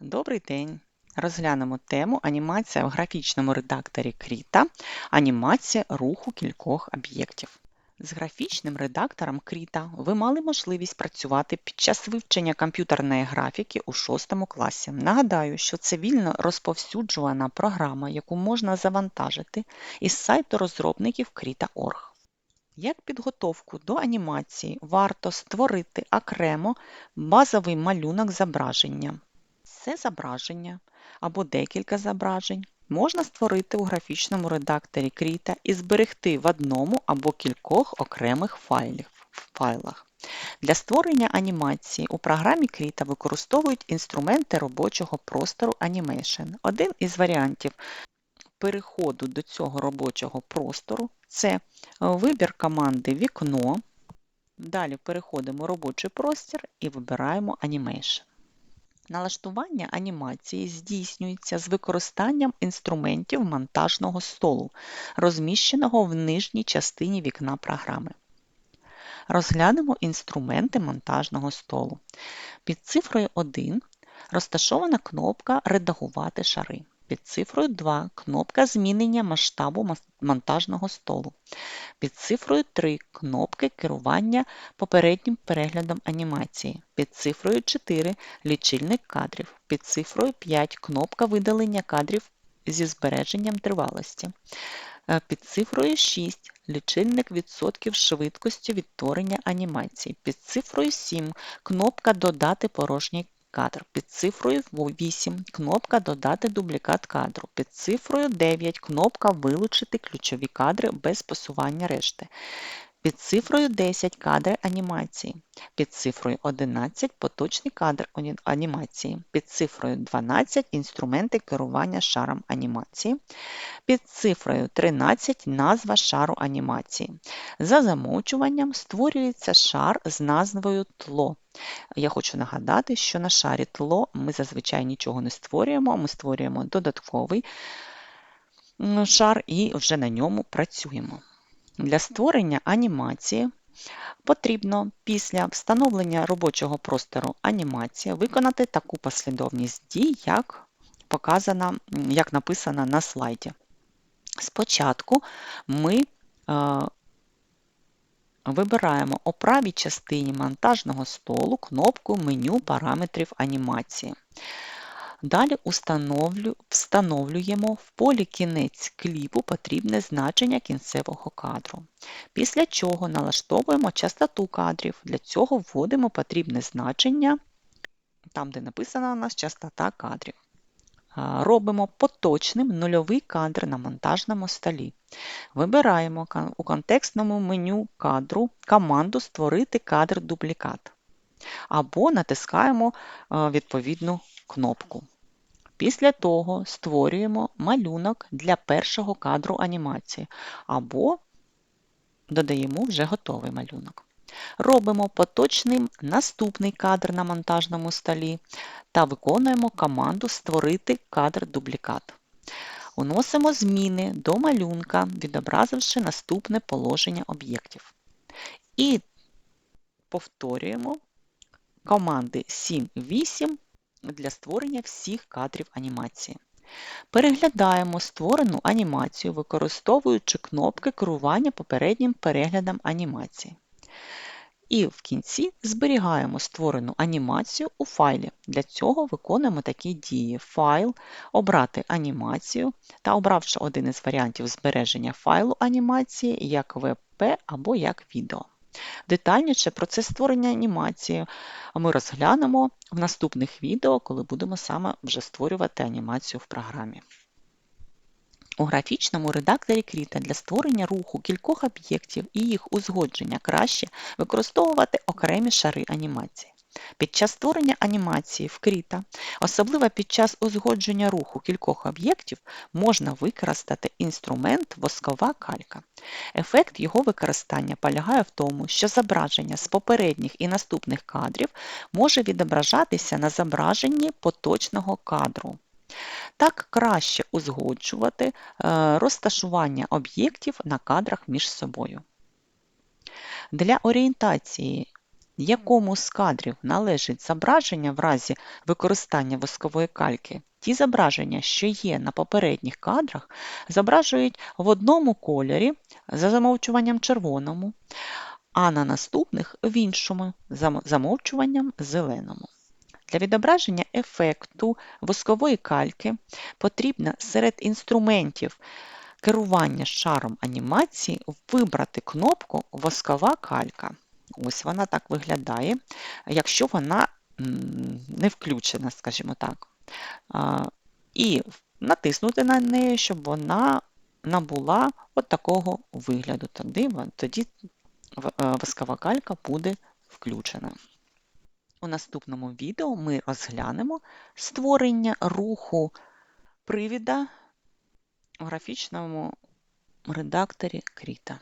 Добрий день! Розглянемо тему анімація в графічному редакторі Krita, анімація руху кількох об'єктів. З графічним редактором Krita ви мали можливість працювати під час вивчення комп'ютерної графіки у 6 класі. Нагадаю, що це вільно розповсюджувана програма, яку можна завантажити із сайту розробників Krita.org. Як підготовку до анімації варто створити окремо базовий малюнок зображення. Це зображення або декілька зображень можна створити у графічному редакторі Krita і зберегти в одному або кількох окремих файлах. Для створення анімації у програмі Krita використовують інструменти робочого простору Animation. Один із варіантів переходу до цього робочого простору це вибір команди Вікно. Далі переходимо в робочий простір і вибираємо Animation. Налаштування анімації здійснюється з використанням інструментів монтажного столу, розміщеного в нижній частині вікна програми. Розглянемо інструменти монтажного столу. Під цифрою 1 розташована кнопка Редагувати шари. Під цифрою 2 кнопка змінення масштабу монтажного столу. Під цифрою 3 кнопки керування попереднім переглядом анімації. Під цифрою 4 лічильник кадрів. Під цифрою 5 кнопка видалення кадрів зі збереженням тривалості. Е, під цифрою 6 лічильник відсотків швидкості відтворення анімації. Під цифрою 7 кнопка Додати порожній кадр. Під цифрою 8 кнопка Додати дублікат кадру. Під цифрою 9 кнопка Вилучити ключові кадри без посування решти. Під цифрою 10 кадри анімації. Під цифрою 11 поточний кадр анімації. Під цифрою 12 інструменти керування шаром анімації. Під цифрою 13 назва шару анімації. За замовчуванням створюється шар з назвою тло. Я хочу нагадати, що на шарі тло ми зазвичай нічого не створюємо, ми створюємо додатковий шар і вже на ньому працюємо. Для створення анімації потрібно після встановлення робочого простору анімація виконати таку послідовність дій, як показана, як написано на слайді. Спочатку ми е, вибираємо у правій частині монтажного столу кнопку меню параметрів анімації. Далі встановлюємо в полі кінець кліпу потрібне значення кінцевого кадру. Після чого налаштовуємо частоту кадрів. Для цього вводимо потрібне значення, там, де написана у нас частота кадрів. Робимо поточним нульовий кадр на монтажному столі. Вибираємо у контекстному меню кадру команду Створити кадр дублікат або натискаємо відповідну кнопку. Після того створюємо малюнок для першого кадру анімації, або додаємо вже готовий малюнок. Робимо поточним наступний кадр на монтажному столі та виконуємо команду Створити кадр дублікат. Уносимо зміни до малюнка, відобразивши наступне положення об'єктів. І повторюємо команди 7-8 для створення всіх кадрів анімації. Переглядаємо створену анімацію, використовуючи кнопки керування попереднім переглядом анімації. І в кінці зберігаємо створену анімацію у файлі. Для цього виконуємо такі дії: файл, обрати анімацію та обравши один із варіантів збереження файлу анімації як WebP або як відео. Детальніше про це створення анімації ми розглянемо в наступних відео, коли будемо саме вже створювати анімацію в програмі. У графічному редакторі Кріта для створення руху кількох об'єктів і їх узгодження краще використовувати окремі шари анімації. Під час створення анімації в Krita, особливо під час узгодження руху кількох об'єктів, можна використати інструмент воскова калька. Ефект його використання полягає в тому, що зображення з попередніх і наступних кадрів може відображатися на зображенні поточного кадру. Так краще узгоджувати е, розташування об'єктів на кадрах між собою. Для орієнтації якому з кадрів належить зображення в разі використання воскової кальки. Ті зображення, що є на попередніх кадрах, зображують в одному кольорі за замовчуванням червоному, а на наступних в іншому за замовчуванням зеленому. Для відображення ефекту воскової кальки потрібно серед інструментів керування шаром анімації вибрати кнопку Воскова калька. Ось вона так виглядає, якщо вона не включена, скажімо так. І натиснути на неї, щоб вона набула от такого вигляду. Тоді, тоді воскова калька буде включена. У наступному відео ми розглянемо створення руху привіда в графічному редакторі Кріта.